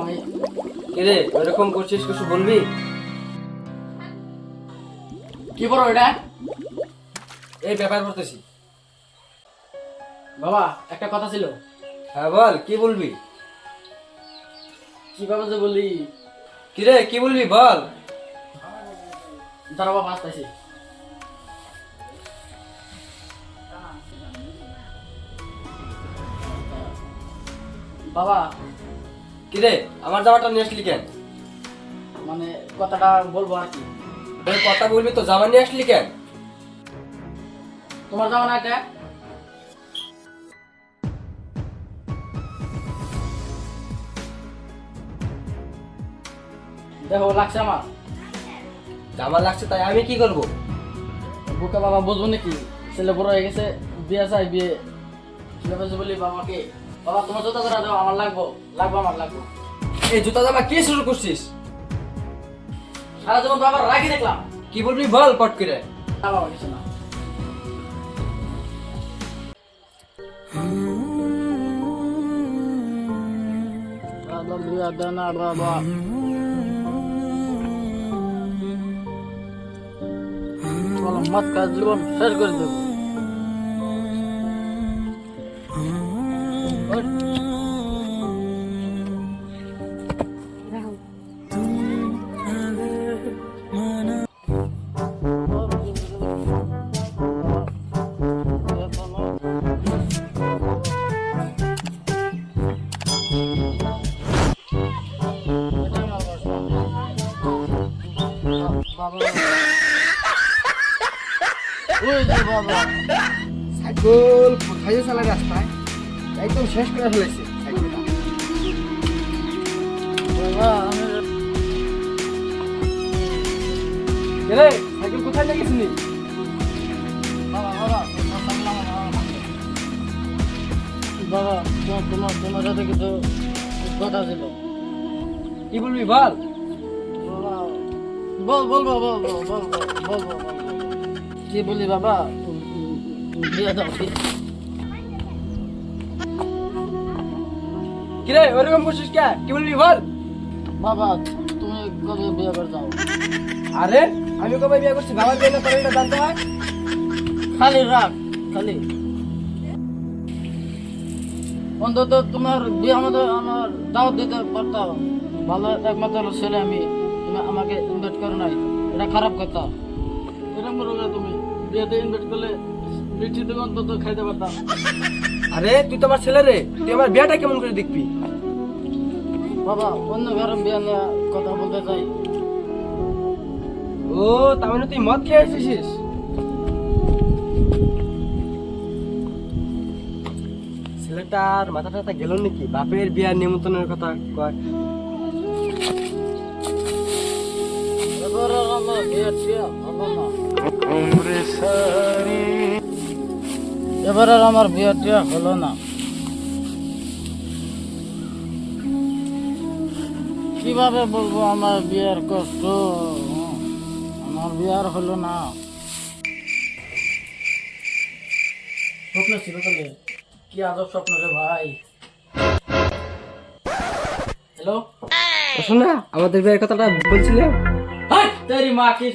আমি কিরে ওরকম করছিস কিছু বলবি? কি করো এটা? এই ব্যাপার করতেছি। বাবা একটা কথা ছিল। হ্যাঁ বল কি বলবি? কীভাবে যে বলি? কিরে কি বলবি বল। দাঁড়া বাবা আসতেছি। বাবা কিরে আমার জামাটা নিয়ে আসলি কেন? মানে কথাটা বলব আর কি। ওই কথা বলবি তো জামা নিয়ে আসলি কেন? তোমার জামা না এটা দেখো লাগছে আমার। জামা লাগছে তাই আমি কি করব? বুকা বাবা বুঝব নাকি? ছেলে বড় হয়ে গেছে বিয়ে চাই বিয়ে। বলি বাবাকে? বাবা তোমার জুতা ধরা দাও আমার লাগবো লাগবো আমার লাগবো। এই জুতা জামা কি শুরু করছিস? সারা জীবন বাবার রাখি দেখলাম। কি বলবি বল পট করে। না বাবা কিছু না। বাবা মত কাজ জীবন শেষ করে দেবো। ছাগল কোথায় চালায় রাস্তায়। একদম শেষ করে ফেলেছে। সাইকেল কোথায় লেগেছিলি বাবা তোমার তোমার তোমার সাথে কিছু কথা কি বলবি, বল? বাবা বল বল বল বল বল বল বল বল বল। কি বলি বাবা? বিয়ে দাও। কিরে ওরকম করছিস কে? কি বলবি বল। বাবা তুমি কবে বিয়ে করে যাও আরে আমি কবে বিয়ে করছি? বাবার বিয়ে না করে এটা জানতে হয়? খালি রাখ খালি। অন্তত তোমার বিয়ে আমাদের আমার দাওয়াত দিতে পারতাম ভালো একমাত্র ছেলে আমি। তুমি আমাকে ইনভাইট করো নাই। এটা খারাপ কথা। এরকম করো তুমি বিয়েতে ইনভাইট করলে মিষ্টি থেকে অন্তত খাইতে পারতাম আরে তুই তো আমার ছেলে রে। তুই আমার বিয়েটা কেমন করে দেখবি? বাবা অন্য কারও বিয়ে নিয়ে কথা বলতে চাই। ও তার মানে তুই মদ খেয়ে এসেছিস? ছেলেটার মাথা টাথা গেল নাকি? বাপের বিয়ার নিমন্ত্রণের কথা কয়। এবার আর আমার বিয়ে টিয়ে হলো না। কীভাবে বলব আমার বিয়ের কষ্ট? আমার বিয়ার হলো না। স্বপ্ন ছিল তাহলে? কি আজব স্বপ্ন রে ভাই? হ্যালো শোন না আমাদের বিয়ের কথাটা বলছিলে? তেরি মা কি